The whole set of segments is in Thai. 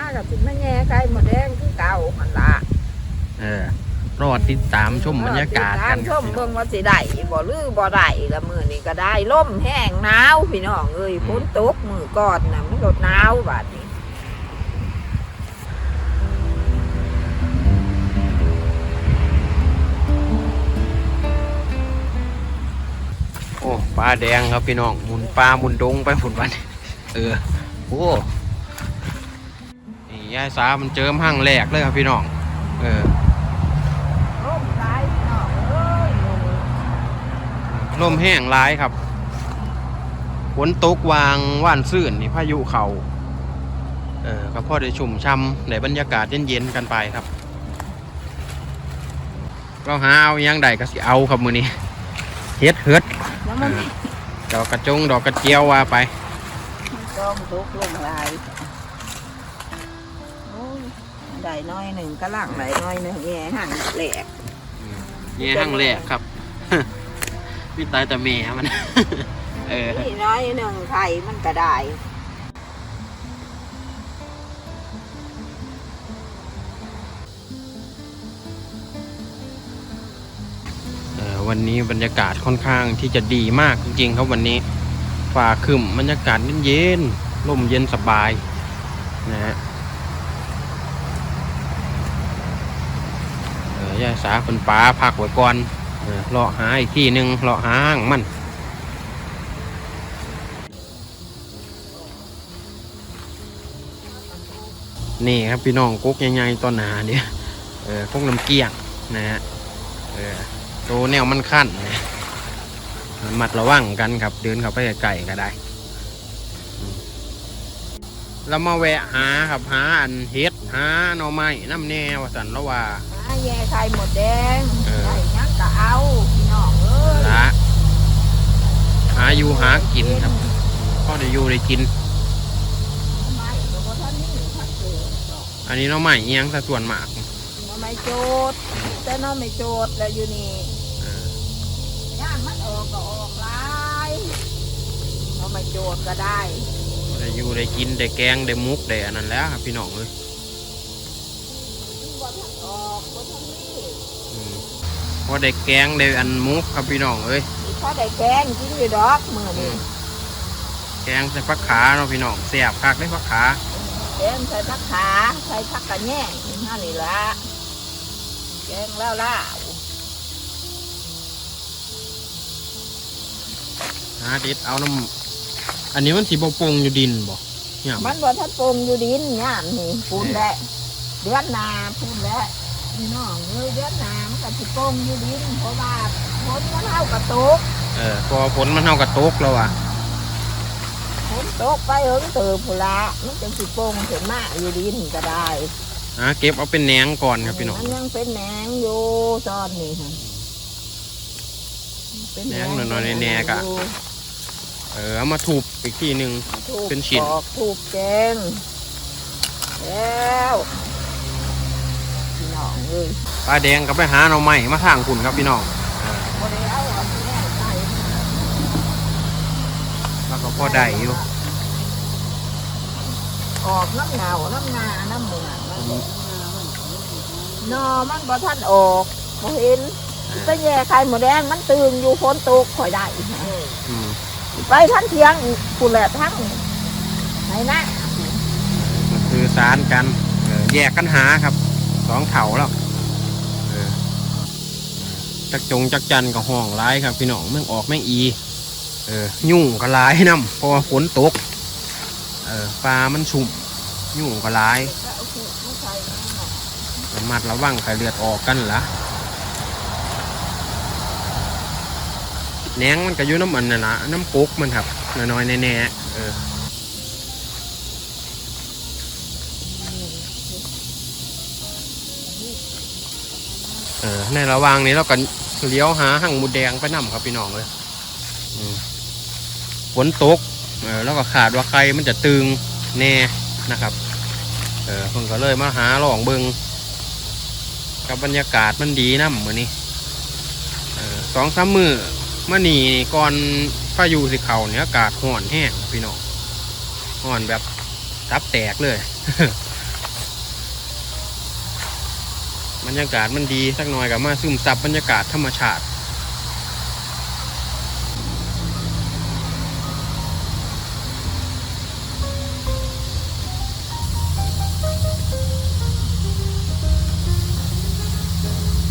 ายสากับสิมาแง่ไข่หมดแดงคือเก่าหันละเออรอติดตามชมบรรยากาศกันชมเบิ่งว่าสิได้บ่ลือบ่ได้ละมื้อนี้ก็ได้ล่มแห้งหนาวพี่น้องเอ้ยฝนตกมื้อก่อนน่ะมันรดหนาวบาดนี้โอ้ปลาแดงครับพี่น้องหมุนปลาหมุนดงไปฝุ่นวันเออโอ้นี่ ยายสามันเจิมห้างแหลกเลยครับพี่น้อง เออล่มหลายพี่น้องเอ้ยลมแห้งร้ายครับฝนตกวางว่านซื่นนี่พายุเขาเออก็พอได้ชุ่มช่ำในบรรยากาศเย็นๆกันไปครับ เราหาเอาอิหยังใดก็สิเอาครับมือนี้เฮ็ดเฮ็ดแล้วมันดอกกระจงดอกกระเจียวว่าไปจอมตกลงหลายโอ้ ยได้น้อยหนึ่งกะลังได้น้อยหนึ่งแง่หั่นแหลกนี่ห้างแรกครับมีตายแต่เมียมัน เออ นี่น้อยหนึ่งไข่มันก็ได้เอ่อวันนี้บรรยากาศค่อนข้างที่จะดีมากจริงๆครับวันนี้ฝ่าครึมบรรยากาศเย็นๆลมเย็นสบายนะฮะเออ ยายสาคนป้าพักไว้ก่อนเลาะหาอีกที่หนึ่งเลาะหาห้างมันนี่ครับพี่น้องกุ๊กใหญ่ๆตอนหนาเนี่ยเออกุ๊กน้ำเกี้ยงนะฮะเออตัวแนวมันขั้นนะมัดระวังกันครับ เดินเข้าไปไกลก็ได้อืมแล้วมาแวะหาครับหาอันเฮ็ดหาหน่อไม้น้ำแนวว่าสันล้วว่าหา แย่ไข่หมดแดงเออได้หยังก็เอาพี่น้องเอ้ยละหาอยู่หากินครับพ่อได้อยู่ได้กิน ไม่ก็บ่ทันนี่ทักเกิดดอกอันนี้หน่อไม้เอียงซะส่วนมากน้องไม่โจดแต่น้องไม่โจดแล้วอยู่นี่เออย่างมันออกก็ออกหลายน้องไม่โจดก็ได้พ่อได้อยู่ได้กินได้แกงได้มุกได้อันนั้นแหล้วครับพี่น้องเอ้ย บ่ทันออกบ่ทันนี่ อืมพ อได้แกงได้อันมุกครับพี่น้องเอ้ยมีพอได้แกงกินอยู่ดอกมื้อนี้แกงใส่ผักขาเนาะพี่น้องแซ่บคักได้ผักขาแกงใส่ผักขาใส่ผักกระแยงเท่านี้ละแกงแล้วล่ะหาเด็ดเอาน้ำอันนี้มันสีบปงอยู่ดินบ่เนี่ยมันบ่ทันปรุงอยู่ดินย่ามนี่พูนแหละเดือนหนาพูนแหละ พี่น้องเอ้ยเดือนหนามันก็สิปรุงอยู่ดินเพราะว่าฝนมันเท่ากระตกเออพอฝนมันเท่ากับตกแล้วอะฝนตกไปเอิงเติบพุละมันจะสิปรุงถึงมาอยู่ดินก็ได้หาเก็บเอาเป็นแหนงก่อนครับพี่น้องมันยังเป็นแหนงอยู่ตอนนี้ค่ะเป็แหนงน้อยๆแหนงๆอะอยู่เออเอามาถูบอีกทีหนึ่งถูกเป็นชิ้นปอกถูกแกงแล้วพี่น้ องเอ้ยปลาแดงก็ไปหาหน่อไม้มาทางคุณครับพี่น้องบ่ได้เอาอันนี้ใส่แล้วก็พอได้อยู่ออกน้ำหนาวน้ำงาน้ำเหมืองมันนอมันบ่ทันออกบ่เห็นแตะแย่ไข่หมูแดงมันตื่นอยู่ฝนตกข่อยได้อืมไปทันเที่ยงกูแหละทั้งไหนนะก็คือสารกันเออแยกกันหาครับส องเถาแล้วเออจักจงจักจันกับห้องร้ายครับพี่น้องแม่งออกแม่งอี เออ ยุ่งก็ร้ายน้ำเพราะว่าฝนตก เออปลามันชุ่ม ยุ่งก็ร้ายระมัดระวังไข่เลือดออกกันละแหนงมันก็อยู่น้ำมันน่ะนะน้ำกุกมันครับน้อยๆแน่ๆเออ เออในระหว่างนี้เราก็เลี้ยวหาหั่งมูแดงไปนำครับพี่น้องเลยฝนตกเออแล้วก็ขาดว่าใครมันจะตึงแน่นะครับเออเพิ่นก็เลยมาหาลองเบิงกับบรรยากาศมันดีนะมือนี้เออสองสามมือมื่อนีก่อนพายุสิเขาเนี่ยอากาศห่อนแห้งพี่น้องห่อนแบบถตับแตกเลย บ รรยากาศมันดีสักหน่อยกับมาซึมซับบรรยากาศธรรมชาติ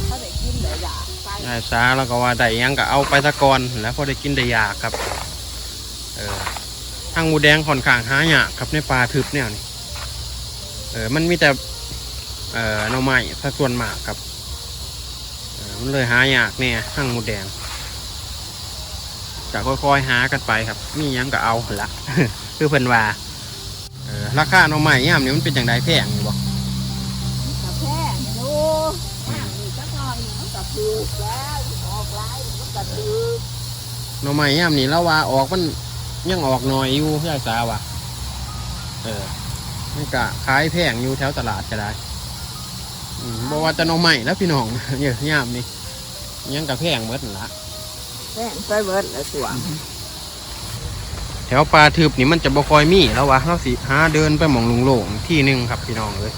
เขาได้กินได้อยากไปได้ซาแล้วก็ว่าได้ยังก็เอาไปตะกอนแล้วพอได้กินได้ยากครับ เออทางหมูแดงค่อนข้างหายากครับในป่าทึบเนี่ยนี่เออมันมีแต่ เอ่อหน่อไม้สัดส่วนมากครับเออมันเลยหายากเนี่ยทางหมูแดงจะค่อยๆหากันไปครับ มีหยังก็เอาหั่นละคือเพิ่นว่าเออราคาหน่อไม้ย่ามนี่มันเป็นอย่างไรแพงอยู่บ่กาแฟไม่รู้น้ำนี่จักหน่อยมันก็ถูกแล้วออกไลายมันก็ถูกหน่อไม้ย่ามนี่แล้วว่าออกมันยังออกหน่อยอยู่พี่สาวว่ะเออมันก็ขายแพงอยู่แถวตลาดก็ได้อืม บอกว่าจะหน่อไม้แล้วพี่น้องเยอะย่ามนี่ยังกับแพงเบิดนั่นละแม่งไปเบิดแล้วตัวแถวป่าทึบนี่มันจะบ่คอยมีแล้ววะเราสิหาเดินไปหมองลุงโล่งๆที่หนึ่งครับพี่น้องเลย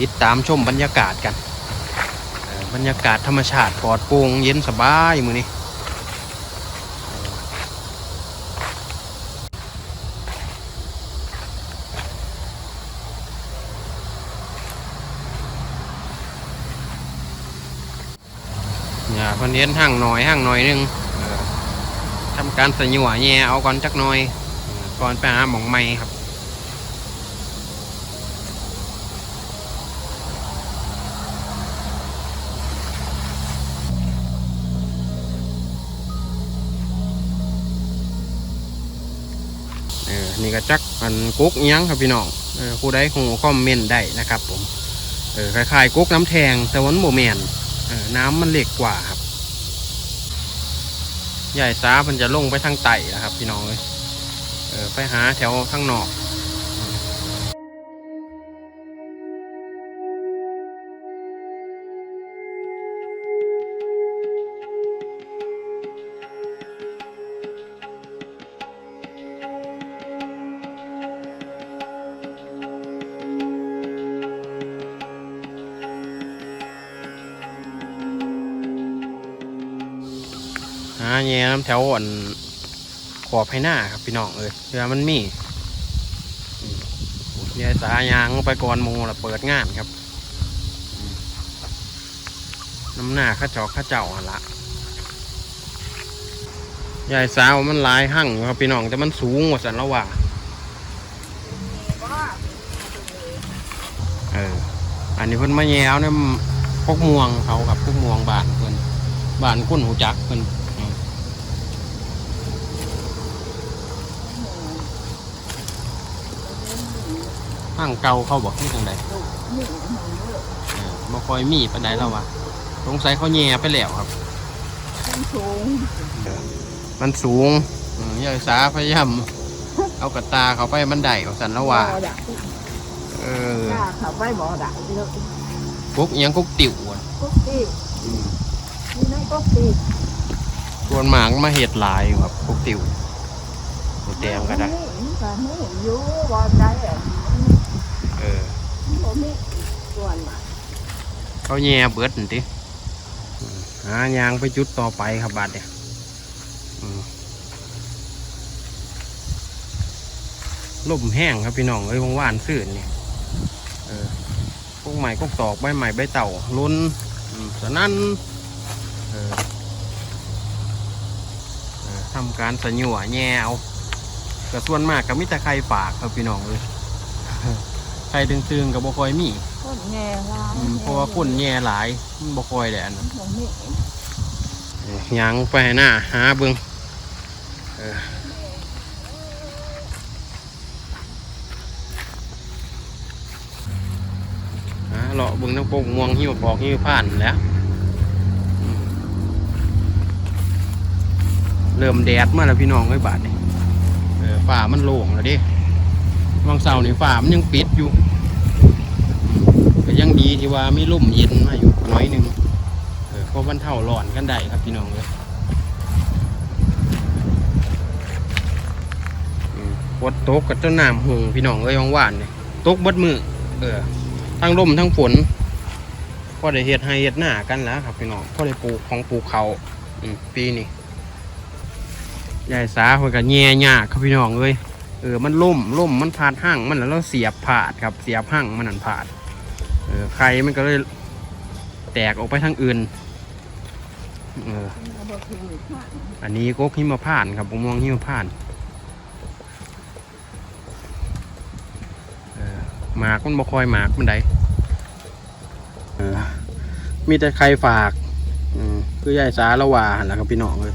ติดตามชมบรรยากาศกันเออบรรยากาศธรรมชาติปลอดโปร่งเย็นสบายมือนี้ เนี่ยเพันเห็นห่างหน่อยห่างหน่อยหนึงทำการสยัวแย่เอาก่อนจักหน่อย ก่อนไปหาหมองไม้ครับเออนี่ก็จักอันกุ๊กยังครับพี่น้องผู้ใดคงคอมเมนต์ได้นะครับผมเออคล้ายๆกุ๊กน้ำแทงแต่วันโมแมนน้ำมันเล็กกว่าครับ ใหญ่ซ้ามันจะลงไปทางไต่นะครับ พี่น้องเลยเออไปหาแถวข้างนอก หาแย่น้ำแถวอ่อนขอบให้หน้าครับพี่น้องเอ้ยเพื่อมันมีอืมยายสายางไปก่อนมแล้วเปิดงานครับ น้ำหน้าข้าจอกข้าเจ้าละยายสาวมันลายหั่งครับพี่น้องแต่มันสูงกว่าสันละว่าเอออันนี้เพิ่นมาแย้วเนี่ยพกม่วงเขาครับพวกม่วงบานเพิ่นบานกุ้นหูจักเพิ่น อืมห้างเก่าเขาบอกที่ทางใดนี่มันเยอะเออบ่ค่อยมีปานใดแล้ววะสงสัยเขาแย่ไปแล้วครับ มันสูง มันสูงอืมยายสาพยายามเอากระตาเขาไปมันได้เอาสันละว่าบ่ได้เออกล้าเข้าไปบ่ได้เลยกุ๊กอิหยังกุ๊กติ๋วอะกุ๊กตีอืมนี่นั่นกุ๊กตีส่วนหมากมาเห็ดหลายอยู่ครับกุ๊กติ๋วกุ๊กแดงก็ได้ บ่มีส่วนมากเขาแย่เบิดนั่นติอืมหายางไปจุดต่อไปครับบาดเนี่ยอืมลมแห้งครับพี่น้องเอ้ยว่านซื่นนี่เออพวกใหม่พวกตอกใบใหม่ใบเต่าล้นอืมสนั่นเออเออทำการสญัวแย่เอาก็ส่วนมากก็มิต่ใครฝากครับพี่น้องเลย ใครตึงๆกับบ่คอยมีคนแง่ลายอืมเพราะว่าคนแย่หลายมันบ่คอยแดดนะบ่มียังไปให้หน้าหาเบิงเออหาเลาะเบิงน้ำโป่งม่วงหิ้วปอกหิ้วผ่านแหล้วอืมเริ่มแดดมาแล้วพี่น้องไอ้ยบาดนี่เออฝ่ามันโล่งแล้วเดิวังเสาร์นี่ฝ่ามันยังปิดอยู่อืมก็ ยังดีที่ว่าไมีลมเย็นมาอยู่น้อยหนึ่งเออพราะมันเท่าร้อนกันได้ครับพี่น้องเลยอืมฝนตกกับต้นน้ำหงพี่น้องเอ้ยว่างๆเนี่ยตกบดมือเออทั้งลมทั้งฝนพอได้เฮ็ดให้เฮ็ดหน้ากันแล้วครับพี่น้องพอได้ปลูกของปลูกเขาอืมปีนี้ยายสาเพิ่นก็แย่ยาครับพี่น้องเอ้ยเออมันล่มล่มมันพาดห้างมันแล้วเสียบผาดครับเสียบห้างมันนั่นผาด เออไข่มันก็เลยแตกออกไปทางอื่นเอออันนี้ก็หิมพานต์ครับผมมองหิมพานต์เออหมากมันบ่คอยหมากมันไดเออมีแต่ใครฝากอืมคือยายสาละว่าหั่นแหละครับพี่น้องเลย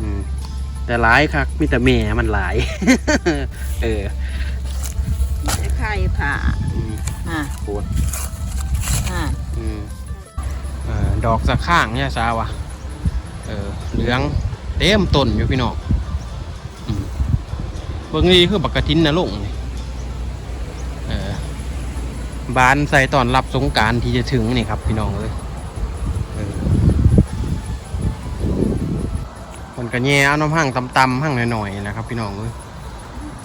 อืมแต่หลายครับมีแต่แม่มันหลาย เออไข่ผ่าอืมอะ ปวด ดอกสักข้างเนี่ยสาวะเออเหลืองเต็มต้นอยู่พี่น้องอืมเบิ่งนี่คือบักกะทินนะลุงนี่เออบานใส่ตอนรับสงกรารที่จะถึงนี่ครับพี่น้องเอ้ยเออมันก็แย่เอาน้ำหั่งตำๆหั่งหน่อยๆนะครับพี่น้องเอ้ย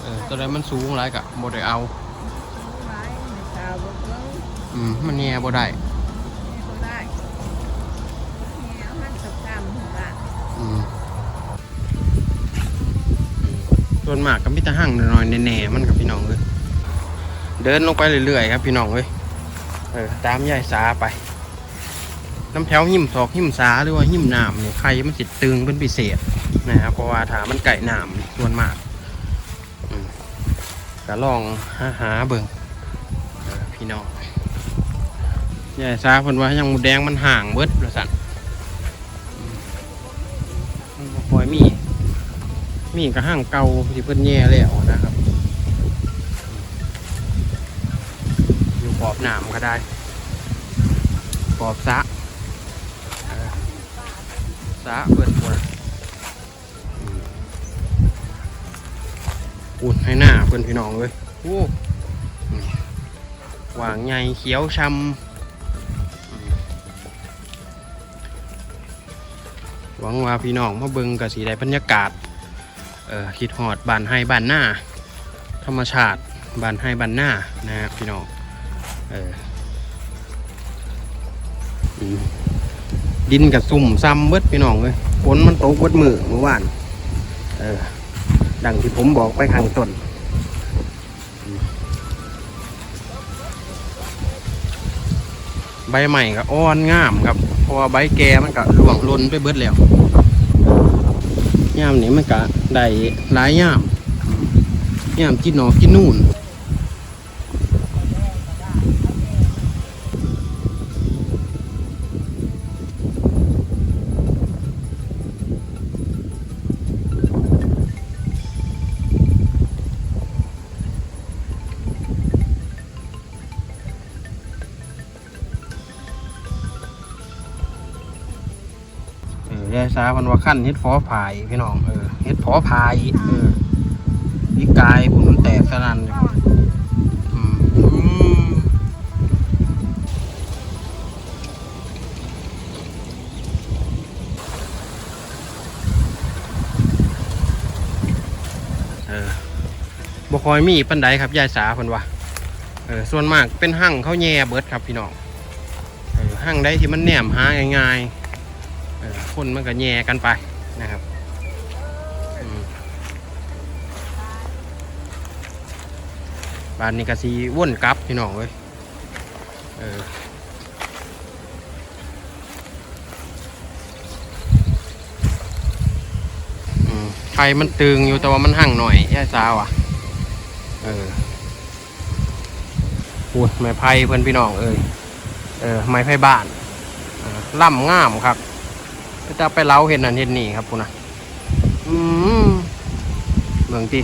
เออตัวใดมันสูงหลายกะบ่ได้เอาอืมมันแย่บ่ได้ ส่วนมากก็มีแต่หั่งน้อยๆแน่ๆมันกับพี่น้องเลยเดินลงไปเรื่อยๆครับพี่น้องเลยเออตามยายสาไป น้ำแถวหิมศอกหิมสาหรือว่าหิมน้ำเนี่ยใครมันสิดตึงเป็นพิเศษนะครับเพราะว่าถามันไก่น้ำส่วนมากก็ลองหาหาเบิ่งเออพี่น้องยายสาเพิ่นว่ายังหมูแดงมันห่างเบิดประสัน มีกระห้างเก่าที่เพิ่นแย่แล้วนะครับ อยู่ขอบหนามก็ได้ขอบสะเออสะเพิ่นปวดอุ่นให้หน้าเพิ่อนพี่น้องเลยโอ้หวางใหญ่เขียวช้ำหวังว่าพี่น้องมาเบิ่งกับสีได้บรรยากาศ เออคิดหอดบานให้บานหน้า ธรรมชาติบานให้บานหน้านะครับพี่น้องเออดินกับซุ่มซ้ำเบิดพี่น้องเลยฝนมันตกเบิดมือเมื่อวานเออดังที่ผมบอกไปข้างต้นใบใหม่ก็อ่อนงามครับเพราะว่าใบแก่มันก็หลวงล้นไปเบิดแล้วย่ามนี้มันก็ ได้หลายย่ามย่ามกินหนอกกินนู่น สาพันว่าขั้นเฮ็ดฟอพายพี่น้องเออเฮ็ดฟอพายเออพี่กายผุนมันแตกสนั่นอยู่อืมอืมเออบ่คอยมีปันไดครับยายสาเพิ่นว่าเออส่วนมากเป็นหั่งเขาแย่เบิดครับพี่น้องเออหั่งใดที่มันแหนมหาง่ายๆเออ คนมันก็แย่กันไปนะครับบ้านนี้ก็สีว่นกลับพี่น้องเลยเออไข่มันตึงอยู่แต่ว่ามันห่างหน่อยแย่สาวอะ เออพูดไม้ไผ่เพื่อนพี่น้องเอ้ยเออไม้ไผ่บ้านล่ำง่ามครับ จะไปเล้าเห็นนั่นเห็นนี่ครับคุณนะอืมเมืองที่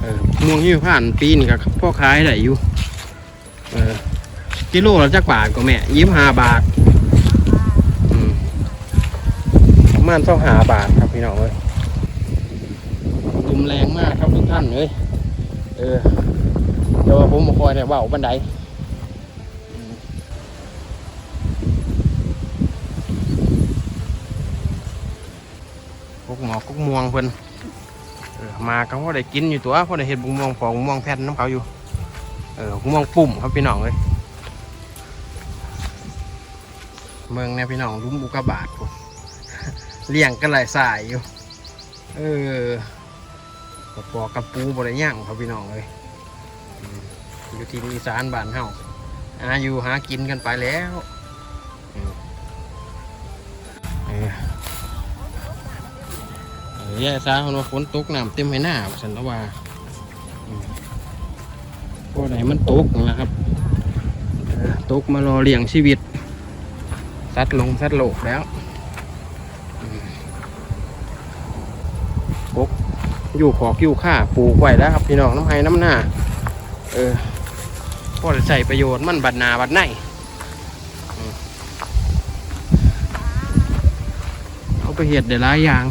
เออม่วงยี่ผ่านปีนี่กับพ่อค้ายได้อยู่ เออกิโลละจักบาทก็แม่ยี่ห้าบาทอืมประมาณต้องหาบาทครับพี่น้องเอ้ยลมแรงมากครับทุกท่านเอ้ยเออ เดี๋ยวผมมาคอยเนี่ยว่าบันไดหมอกกุกม่วงเพิ่นมาเขาก็ได้กินอยู่ตัวเพราะได้เห็ดบุกม่วงของบุกม่วงแผ่นน้ำเขาอยู่เออบุกม่วงปุ่มครับพี่น้องเลยเมืองเนี่ยพี่น้องลุ้มอุกบาตพุ่นเลี้ยงกันหลายสายอยู่ เออกระปอกกระปูบริย่างครับพี่น้องเลย อยู่ที่อีสานบ้านเฮาหาอยู่หากินกันไปแล้วอืมเออเออย่ซาเขาว่าฝนตกน้ำเต็มให้หน้าฉันล้วว่าอืมพอไหนมันตกนะครับตกมารอเลี้ยงชีวิตสัตว์ลงสัตว์โลกแล้วกกอยู่ขอกอยู่ข้าปลูกไว้แล้วครับพี่น้องน้ำไห้น้ำหน้า เออพอจะใส่ประโยชน์มันบัดนาบัดไนเอาไปเห็ดได้หลายอย่าง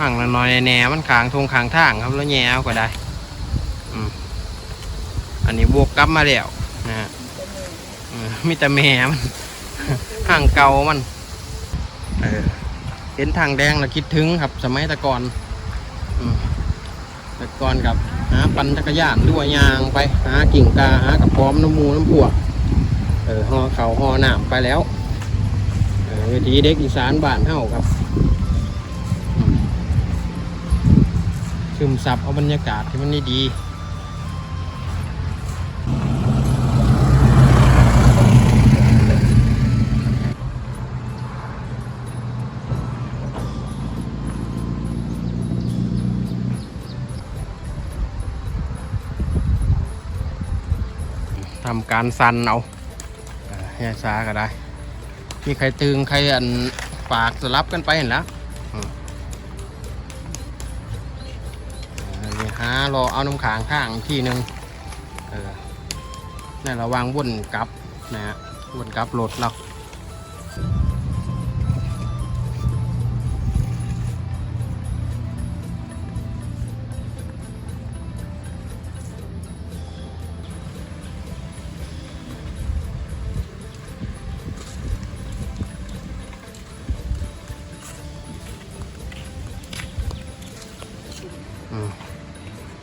ห่างละน้อยแน่มันขางทงขางทางครับแล้วแย่เอาก็ได้อันนี้บวกกลับมาแล้วนะฮะเออมีแต่แม่มันห่างเก่ามันเออเห็นทางแดงแล้วคิดถึงครับ สมัยตะก่อนต่ก่อนกับหาปั่นจักรยานด้วยยางไปหากิ่งกาหากระพร้อมน้ำมูน้ำพวกเออห่อเขาห่อหนามไปแล้วเออเวทีเด็กอีสานบ้านเฮาครับ ซึมซับเอาบรรยากาศที่มันดีทำการสันเอาแย่ซาก็ได้ มีใครตึงใครอันฝากสลับกันไปเห็นแล้ว รอเอาน้ำขางข้างที่หนึ่งเออในระวางวนกลับนะฮะวนกลับรถเรา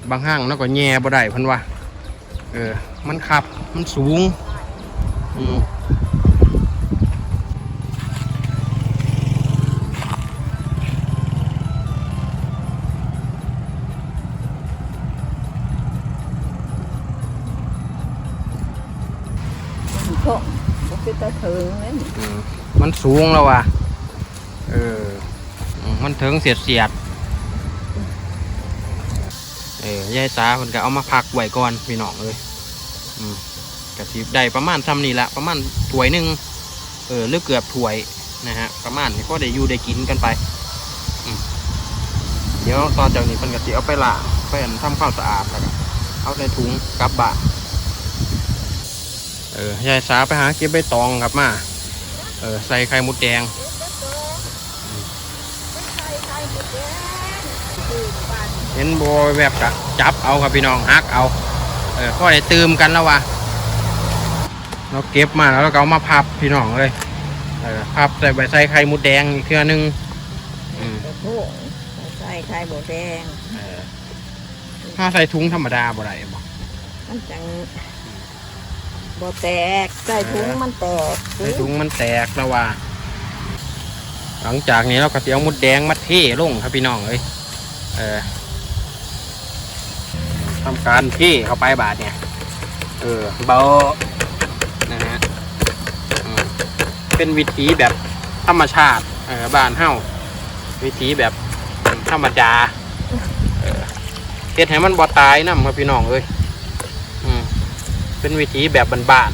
บางห้างแล้วก็แง่บ่ได้พันว่าเออ มันขับ มันสูงอืมโชคบ่เป็นตาถึงเลยมันสูงแล้วว่ะ เออ มันถึงเสียดเสียด ออยายสามันก็เอามาพักไว้ก่อนพี่น้องเลยอืมกะสิได้ประมาณซ้ำนี่ละประมาณถ้วยหนึ่งเออหรือเกือบถ้วยนะฮะประมาณนี้ก็ได้อยู่ได้กินกันไปเดี๋ยวตอนจากนี้มันก็สิเอาไปล้างไปอั่นทำความสะอาดแล้วก็เอาในถุงกลับบ้านเออยายสาไปหาเก็บใบตองครับมาเออใส่ไข่มดแดง เห็นโบแบบกะจับเอาครับพี่น้องฮักเอาเออพ่อได้ตืมกันแล้ววะเราเก็บมาแล้วเราก็เอามาพับพี่น้องเลยเออพับใส่ใบใส่ไข่มดแดงอีกเครือหนึงอืมกระโถงใส่ไข่หมูแดงเออถ้าใส่ถุงธรรมดาบ่ได้บ่มันจังบ่แตกใส่ถุงมันแตกใส่ถุงมันแตกแล้วว่า หลังจากนี้เราก็สิเอามดแดงมาเทลงครับพี่น้องเลยเออ ทำการเทเข้าไปบาทเนี่ย เออเบานะฮะเป็นวิธีแบบธรรมชาติเออบ้านเฮ้าวิธีแบบธรรมดาเออเฮ็ดให้มันบ่ตายนำครับพี่น้องเอ้ยอืมเป็นวิธีแบบบ้าน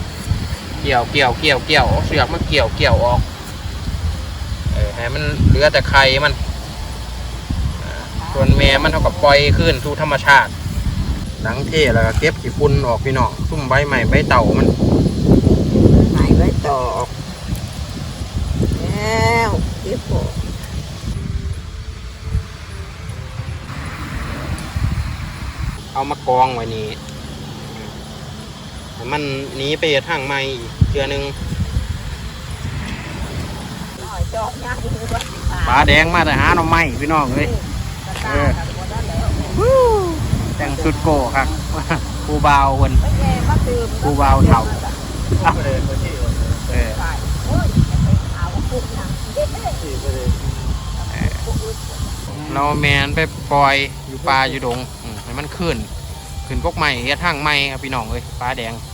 ๆ เกี่ยวเกี่ยวเกี่ยวเกี่ยวเอาเสือกมาเกี่ยวเกี่ยวออก เออให้มันเหลือแต่ไข่มัน ส่วนแม่มันเท่ากับปล่อยขึ้นสู่ธรรมชาติ หลังเทแล้วก็เก็บขี้ฝุ่นออกพี่น้องซุ่มใบใหม่ใบเต่ามันไหนไว้ตอกแล้วเก็บออกเอามากองไว้นี่ให้มันหนีไปทางใหม่อีกเทือหนึงหน่อยเจาะยากที่ว่าปลาแดงมาแต่หาหน่อไม้พี่น้องเอ้ย เออหมดแล้วแล้วแต่งสุดโก้ครับครูบาวคนไม่แย่มาตื่มกูวาวเฒ่าเออใช่โอ้ยจะไปเอาปุ๊บนะเด็ดเด็ดเราแมนไปปล่อยอยู่ป่าอยู่ดงอืมให้มันขึ้นขึ้นกกใหม่เฮ็ดทางใหม่ครับพี่น้องเอ้ยปลาแดงเออ